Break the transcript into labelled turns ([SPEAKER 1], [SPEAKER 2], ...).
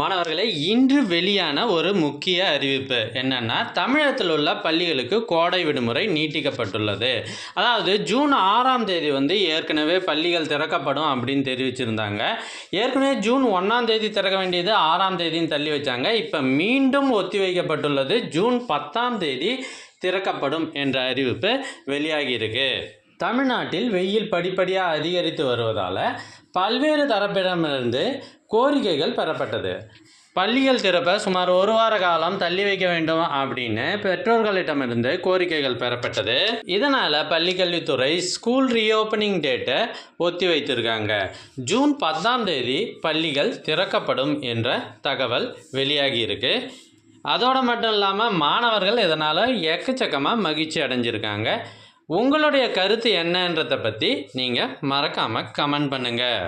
[SPEAKER 1] மாணவர்களே இன்று வெளியான ஒரு முக்கிய அறிவிப்பு என்னென்னா தமிழகத்தில் உள்ள பள்ளிகளுக்கு கோடை விடுமுறை நீட்டிக்கப்பட்டுள்ளது. அதாவது ஜூன் ஆறாம் தேதி வந்து ஏற்கனவே பள்ளிகள் திறக்கப்படும் அப்படின்னு தெரிவிச்சிருந்தாங்க. ஏற்கனவே ஜூன் ஒன்றாம் தேதி திறக்க வேண்டியது ஆறாம் தேதின்னு தள்ளி வச்சாங்க. இப்போ மீண்டும் ஒத்தி வைக்கப்பட்டுள்ளது. ஜூன் பத்தாம் தேதி திறக்கப்படும் என்ற அறிவிப்பு வெளியாகியிருக்கு தமிழ்நாட்டில் வெயில் படிப்படியாக அதிகரித்து வருவதால் பல்வேறு தரப்பிடமிருந்து கோரிக்கைகள் பெறப்பட்டது. பள்ளிகள் திறப்ப சுமார் ஒரு வார காலம் தள்ளி வைக்க வேண்டும் அப்படின்னு பெற்றோர்களிடமிருந்து கோரிக்கைகள் பெறப்பட்டது. இதனால் பள்ளிக்கல்வித்துறை ஸ்கூல் ரீஓப்பனிங் டேட்டை ஒத்தி வைத்திருக்காங்க. ஜூன் பத்தாம் தேதி பள்ளிகள் திறக்கப்படும் என்ற தகவல் வெளியாகி இருக்கு. அதோடு மட்டும் இல்லாமல் மாணவர்கள் இதனால் எக்கச்சக்கமாக மகிழ்ச்சி அடைஞ்சிருக்காங்க. உங்களுடைய கருத்து என்னன்றதை பற்றி நீங்கள் மறக்காமல் கமெண்ட் பண்ணுங்கள்